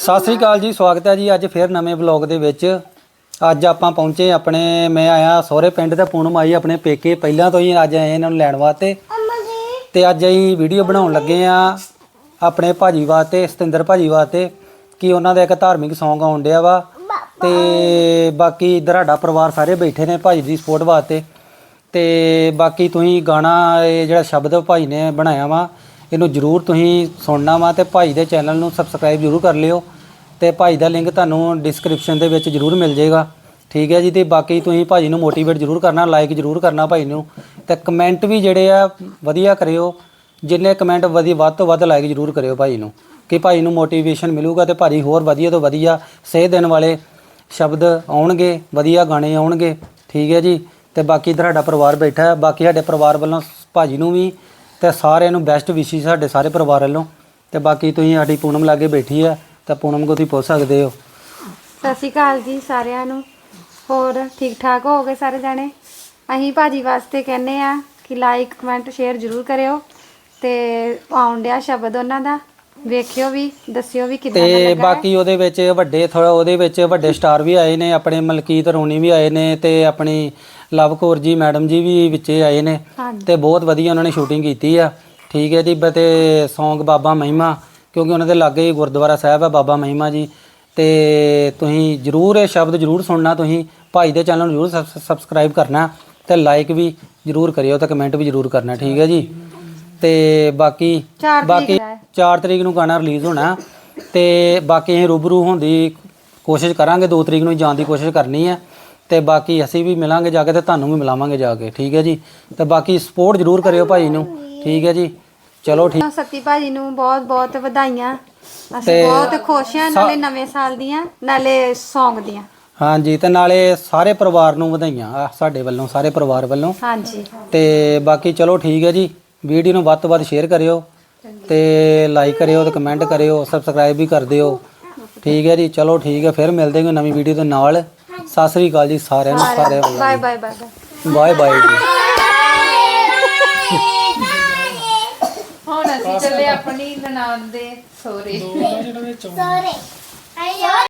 ਸਤਿ ਸ੍ਰੀ ਅਕਾਲ ਜੀ ਸਵਾਗਤ ਹੈ ਜੀ ਅੱਜ ਫਿਰ ਨਵੇਂ ਵਲੌਗ ਦੇ ਵਿੱਚ। ਅੱਜ ਆਪਾਂ ਪਹੁੰਚੇ ਆਪਣੇ ਮੈਂ ਆਇਆ ਸਹੁਰੇ ਪਿੰਡ ਤੇ ਪੂਨਮ ਆਈ ਆਪਣੇ ਪੇਕੇ ਪਹਿਲਾਂ ਤੋਂ ਹੀ ਅੱਜ ਆਏ ਇਹਨਾਂ ਨੂੰ ਲੈਣ ਵਾਸਤੇ। ਤੇ ਅੱਜ ਅਸੀਂ ਵੀਡੀਓ ਬਣਾਉਣ ਲੱਗੇ ਆ ਆਪਣੇ ਭਾਜੀ ਵਾਸਤੇ ਸਤਿੰਦਰ ਭਾਜੀ ਵਾਸਤੇ ਕਿ ਉਹਨਾਂ ਦਾ ਇੱਕ ਧਾਰਮਿਕ Song ਆਉਣ ਡਿਆ ਵਾ। ਤੇ ਬਾਕੀ ਇੱਧਰ ਸਾਡਾ ਪਰਿਵਾਰ ਸਾਰੇ ਬੈਠੇ ਨੇ ਭਾਜੀ ਦੀ ਸਪੋਰਟ ਵਾਸਤੇ। ਤੇ ਬਾਕੀ ਤੁਸੀਂ ਗਾਣਾ ਇਹ ਜਿਹੜਾ ਸ਼ਬਦ ਭਾਈ ਨੇ ਬਣਾਇਆ ਵਾ ਇਹਨੂੰ ਜਰੂਰ ਤੁਸੀਂ ਸੁਣਨਾ ਵਾ ਤੇ ਭਾਈ ਦੇ ਚੈਨਲ ਨੂੰ ਸਬਸਕ੍ਰਾਈਬ ਜਰੂਰ ਕਰ ਲਿਓ ਤੇ ਭਾਈ ਦਾ ਲਿੰਕ ਤੁਹਾਨੂੰ ਡਿਸਕ੍ਰਿਪਸ਼ਨ ਦੇ ਵਿੱਚ ਜਰੂਰ ਮਿਲ ਜਾਏਗਾ। ਠੀਕ ਹੈ ਜੀ, ਤੇ ਬਾਕੀ ਤੁਸੀਂ ਭਾਜੀ ਨੂੰ ਮੋਟੀਵੇਟ ਜਰੂਰ ਕਰਨਾ ਲਾਈਕ ਜਰੂਰ ਕਰਨਾ ਭਾਈ ਨੂੰ ਤੇ ਕਮੈਂਟ ਵੀ ਜਿਹੜੇ ਆ ਵਧੀਆ ਕਰਿਓ, ਜਿੰਨੇ ਕਮੈਂਟ ਵਧੀ, ਵੱਧ ਤੋਂ ਵੱਧ ਲਾਈਕ ਜਰੂਰ ਕਰਿਓ ਭਾਈ ਨੂੰ, ਕਿ ਭਾਈ ਨੂੰ ਮੋਟੀਵੇਸ਼ਨ ਮਿਲੂਗਾ ਤੇ ਭਾਜੀ ਹੋਰ ਵਧੀਆ ਤੋਂ ਵਧੀਆ ਸੇਧ ਦੇਣ ਵਾਲੇ ਸ਼ਬਦ ਆਉਣਗੇ, ਵਧੀਆ ਗਾਣੇ ਆਉਣਗੇ। ਠੀਕ ਹੈ ਜੀ, ਤੇ ਬਾਕੀ ਇੱਧਰ ਸਾਡਾ ਪਰਿਵਾਰ ਬੈਠਾ ਹੈ, ਬਾਕੀ ਸਾਡੇ ਪਰਿਵਾਰ ਵੱਲੋਂ ਭਾਜੀ ਨੂੰ ਵੀ ਤੇ ਸਾਰਿਆਂ ਨੂੰ ਬੈਸਟ ਵਿਸ਼ੀ ਸਾਡੇ ਸਾਰੇ ਪਰਿਵਾਰ ਵੱਲੋਂ। ਤੇ ਬਾਕੀ ਤੁਸੀਂ ਸਾਡੀ ਪੂਨਮ ਲਾਗੇ ਬੈਠੀ ਆ ਤਾਂ ਪੂਨਮ ਕੋ ਤੁਸੀਂ ਪੁੱਛ ਸਕਦੇ ਹੋ। ਸਤਿ ਸ਼੍ਰੀ ਅਕਾਲ ਜੀ ਸਾਰਿਆਂ ਨੂੰ। ਹੋਰ ਠੀਕ ਠਾਕ ਹੋ ਗਏ ਸਾਰੇ ਜਾਣੇ? ਅਸੀਂ ਭਾਜੀ ਵਾਸਤੇ ਕਹਿੰਨੇ ਆ ਕਿ ਲਾਈਕ ਕਮੈਂਟ ਸ਼ੇਅਰ ਜ਼ਰੂਰ ਕਰਿਓ। ਤੇ ਆਉਣ ਡਿਆ ਸ਼ਬਦ ਉਹਨਾਂ ਦਾ। ਵੇਖਿਓ ਵੀ ਦੱਸਿਓ ਵੀ ਕਿਦਾਂ ਦਾ ਤੇ ਲੱਗਾ। ਬਾਕੀ ਉਹਦੇ ਵਿੱਚ ਵੱਡੇ ਥੋੜਾ ਉਹਦੇ ਵਿੱਚ ਵੱਡੇ ਸਟਾਰ ਵੀ ਆਏ ਨੇ ਆਪਣੇ ਮਲਕੀਤ ਰੋਣੀ ਵੀ ਆਏ ਨੇ ਤੇ ਆਪਣੀ ਲਵ ਕੌਰ ਜੀ ਮੈਡਮ ਜੀ ਵੀ ਵਿੱਚੇ ਆਏ ਨੇ ਤੇ ਬਹੁਤ ਵਧੀਆ ਉਹਨਾਂ ਨੇ ਸ਼ੂਟਿੰਗ ਕੀਤੀ ਆ। ਠੀਕ ਹੈ ਜੀ ਤੇ Song ਬਾਬਾ ਮਹਿਮਾ ਕਿਉਂਕਿ ਉਹਨਾਂ ਦੇ ਲਾਗੇ ਹੀ ਗੁਰਦੁਆਰਾ ਸਾਹਿਬ ਹੈ ਬਾਬਾ ਮਹਿਮਾ ਜੀ। ਤੇ ਤੁਸੀਂ ਜਰੂਰ ਇਹ ਸ਼ਬਦ ਜਰੂਰ ਸੁਣਨਾ ਤੁਸੀਂ ਭਾਈ ਦੇ ਚੈਨਲ ਨੂੰ ਜਰੂਰ ਸਬਸਕ੍ਰਾਈਬ ਕਰਨਾ ਤੇ ਲਾਈਕ ਵੀ ਜਰੂਰ ਕਰਿਓ ਤੇ ਕਮੈਂਟ ਵੀ ਜਰੂਰ ਕਰਨਾ ਠੀਕ ਹੈ ਜੀ। ਤੇ ਬਾਕੀ ਬਾਕੀ ਦਾ ਹੈ। 4 ਤਰੀਕ ਨੂੰ ਗਾਣਾ ਰਿਲੀਜ਼ ਹੋਣਾ ਤੇ ਬਾਕੀ ਅਸੀਂ ਰੂਬਰੂ ਹੋਣ ਦੀ ਕੋਸ਼ਿਸ਼ ਕਰਾਂਗੇ 2 ਤਰੀਕ ਨੂੰ ਜਾਣ ਦੀ ਕੋਸ਼ਿਸ਼ ਕਰਨੀ ਹੈ। ਤੇ ਬਾਕੀ ਅਸੀਂ ਵੀ ਮਿਲਾਂਗੇ ਜਾ ਕੇ ਤੇ ਤੁਹਾਨੂੰ ਵੀ ਮਿਲਾਵਾਂਗੇ ਜਾ ਕੇ ਠੀਕ ਹੈ ਜੀ? ਤੇ ਬਾਕੀ ਸਪੋਰਟ ਜਰੂਰ ਕਰਿਓ ਭਾਈ ਨੂੰ ਠੀਕ ਹੈ ਜੀ? ਚਲੋ ਠੀਕ। ਸੱਤੀ ਭਾਜੀ ਨੂੰ ਬਹੁਤ ਬਹੁਤ ਵਧਾਈਆਂ। ਅਸੀਂ ਬਹੁਤ ਖੁਸ਼ ਹਾਂ ਨਾਲੇ ਨਵੇਂ ਸਾਲ ਦੀਆਂ ਨਾਲੇ Song ਦੀਆਂ। ਹਾਂਜੀ ਤੇ ਨਾਲੇ ਸਾਰੇ ਪਰਿਵਾਰ ਨੂੰ ਵਧਾਈਆਂ ਸਾਡੇ ਵੱਲੋਂ ਸਾਰੇ ਪਰਿਵਾਰ ਵੱਲੋਂ। ਹਾਂਜੀ। ਤੇ ਬਾਕੀ ਚਲੋ ਠੀਕ ਹੈ ਜੀ ਵੀਡੀਓ ਨੂੰ ਵੱਧ ਤੋਂ ਵੱਧ ਸ਼ੇਅਰ ਕਰਿਓ ਤੇ ਲਾਈਕ ਕਰਿਓ ਤੇ ਕਮੈਂਟ ਕਰਿਓ ਸਬਸਕ੍ਰਾਈਬ ਵੀ ਕਰ ਦਿਓ ਠੀਕ ਹੈ ਜੀ? ਚਲੋ ਠੀਕ ਹੈ ਫਿਰ ਮਿਲਦੇ ਹਾਂ ਨਵੀਂ ਵੀਡੀਓ ਦੇ ਨਾਲ। ਸਤਿ ਸ੍ਰੀ ਅਕਾਲ ਜੀ ਸਾਰਿਆਂ ਨੂੰ ਸਾਰਿਆਂ ਵੱਲੋਂ bye bye bye bye. Bye ਜੀ। ਹੁਣ ਅਸੀਂ ਚੱਲੇ ਆਪਣੀ ਨਨਾਣ ਦੇ ਸੋਰੇ. Ayun.